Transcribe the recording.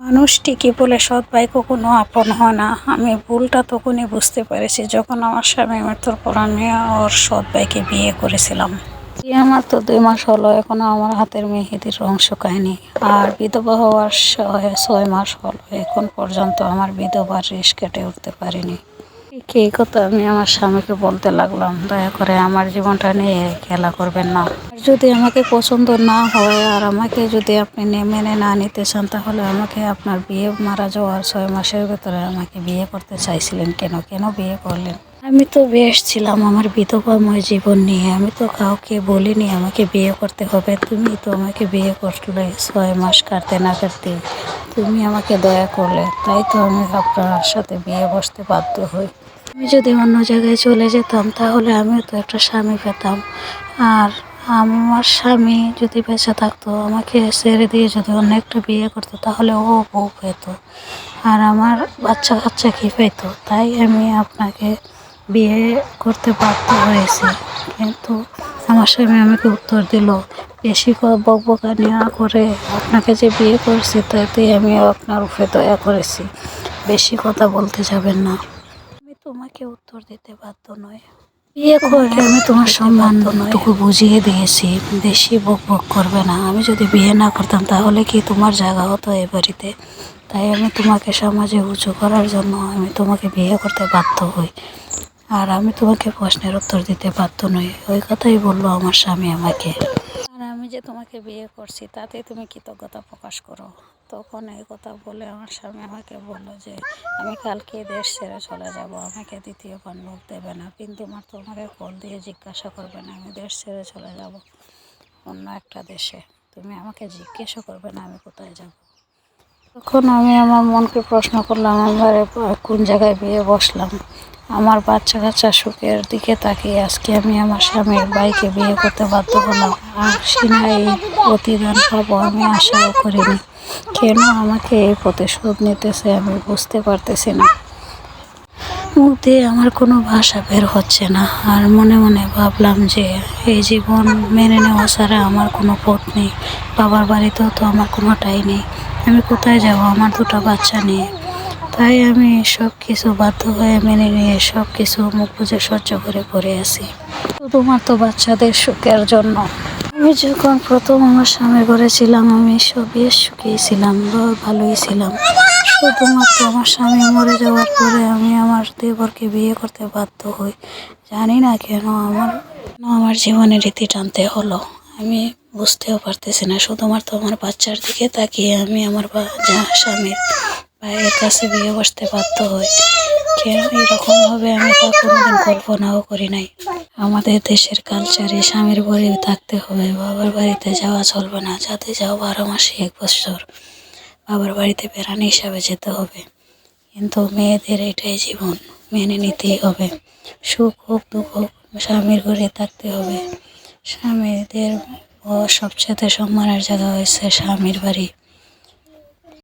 মানুষ ঠিকই বলে, সৎ ভাই কখনো আপন হয় না। আমি ভুলটা তখনই বুঝতে পেরেছি যখন আমার স্বামী মৃত্যুর পর আমি ওর সৎ ভাইকে বিয়ে করেছিলাম। আমার তো দুই মাস হলো, এখনও আমার হাতের মেহেদির রং শুকায়নি আর বিধবা হওয়ার ছয় মাস হলো, এখন পর্যন্ত আমার বিধবার রেশ কেটে উঠতে পারিনি। এই কথা আমি আমার স্বামীকে বলতে লাগলাম। দয়া করে আমার জীবনটা নিয়ে খেলা করবেন না। যদি আমাকে পছন্দ না হয় আর আমাকে যদি আপনি মেনে না নিতে চান, তাহলে আমাকে আপনার বিয়ে মারা যাওয়ার ছয় মাসের ভেতরে আমাকে বিয়ে করতে চাইছিলেন। কেন? কেন বিয়ে করলেন? আমি তো বেশ ছিলাম আমার বিধবাময় জীবন নিয়ে। আমি তো কাউকে বলিনি আমাকে বিয়ে করতে হবে। তুমি তো আমাকে বিয়ে করলে ছয় মাস কাটতে না কাটতে। তুমি আমাকে দয়া করলে। তাই তো আমি আপনার সাথে বিয়ে বসতে বাধ্য হই। আমি যদি অন্য জায়গায় চলে যেতাম, তাহলে আমিও তো একটা স্বামী পেতাম। আর আমার স্বামী যদি বেঁচে থাকতো, আমাকে ছেড়ে দিয়ে যদি অন্য একটা বিয়ে করতো, তাহলে ও বউ পেত। আর আমার বাচ্চা কাচ্চা কি পেতো? তাই আমি আপনাকে বিয়ে করতে বাধ্য হয়েছি। কিন্তু আমার স্বামী আমাকে উত্তর দিল, বেশি ক- বকবকানি না করে আপনাকে যে বিয়ে করছি তাতে আমি আপনার উপরে দয়া করেছি। বেশি কথা বলতে যাবেন না। আমি তোমাকে উত্তর দিতে বাধ্য নয় বিয়ে করে আমি তোমার সম্মান সম্মানটুকু বুঝিয়ে দিয়েছি। বেশি বক বক করবে না। আমি যদি বিয়ে না করতাম, তাহলে কি তোমার জায়গা হতো এ বাড়িতে? তাই আমি তোমাকে সমাজে উঁচু করার জন্য আমি তোমাকে বিয়ে করতে বাধ্য হই। আর আমি তোমাকে প্রশ্নের উত্তর দিতে বাধ্য নই। ওই কথাই বলল আমার স্বামী আমাকে। আর আমি যে তোমাকে বিয়ে করছি, তাতে তুমি কৃতজ্ঞতা প্রকাশ করো। তখন এই কথা বলে আমার স্বামী আমাকে বলল যে, আমি কালকে দেশ ছেড়ে চলে যাব, আমাকে দ্বিতীয়বার লোক দেবে না। কিন্তু মাত্র আমাকে কল দিয়ে জিজ্ঞাসা করবে না, আমি দেশ ছেড়ে চলে যাব অন্য একটা দেশে। তুমি আমাকে জিজ্ঞাসা করবে না, আমি কোথায় যাব? তখন আমি আমার মনকে প্রশ্ন করলাম, আমার কোন জায়গায় বিয়ে বসলাম? আমার বাচ্চা কাচ্চা সুখের দিকে তাকিয়ে আজকে আমি আমার স্বামীর বাইকে বিয়ে করতে বাধ্য হলাম। আর সিনাই প্রতিদান পাবো আমি আশাও করিনি। কেন আমাকে এই প্রতিশোধ নিতেছে আমি বুঝতে পারতেছি না। দিয়ে আমার কোনো ভাষা বের হচ্ছে না। আর মনে মনে ভাবলাম যে, এই জীবন মেনে নেওয়া ছাড়া আমার কোনো পথ নেই। বাবার বাড়িতেও তো আমার কোনোটাই নেই। আমি কোথায় যাব? আমার দুটো বাচ্চা নিয়ে। তাই আমি সব কিছু বাধ্য হয়ে মেনে নিয়ে সব কিছু মুখ বুঝে সহ্য করে পড়ে আছি। শুধুমাত্র বাচ্চাদের সুখের জন্য। আমি যখন প্রথম আমার স্বামী ঘরে ছিলাম, আমি সব বেশ সুখী ছিলাম ভালোই ছিলাম। শুধুমাত্র আমার স্বামী মরে যাওয়ার পরে আমি আমার দেবরকে বিয়ে করতে বাধ্য হই। জানি না কেন আমার আমার জীবনে রীতি টানতে হলো। আমি বুঝতেও পারতেছি না, শুধুমাত্র আমার বাচ্চার দিকে তাকিয়ে আমি আমার স্বামীর ভাইয়ের কাছে বিয়ে বসতে বাধ্য হই। কেন এরকমভাবে আমি তা কোনোদিন কল্পনাও করি নাই। আমাদের দেশের কালচারে স্বামীর বাড়ি থাকতে হবে, বাবার বাড়িতে যাওয়া চলবে না, যাতে যাও বারো মাসে এক বছর। বাবার বাড়িতে বেড়ানি হিসাবে যেতে হবে। কিন্তু মেয়েদের এটাই জীবন, মেনে নিতেই হবে। সুখ হোক, দুঃখ হোক, স্বামীর ঘরে থাকতে হবে। স্বামীদের সবচেয়ে সম্মানের জায়গা হয়েছে স্বামীর বাড়ি।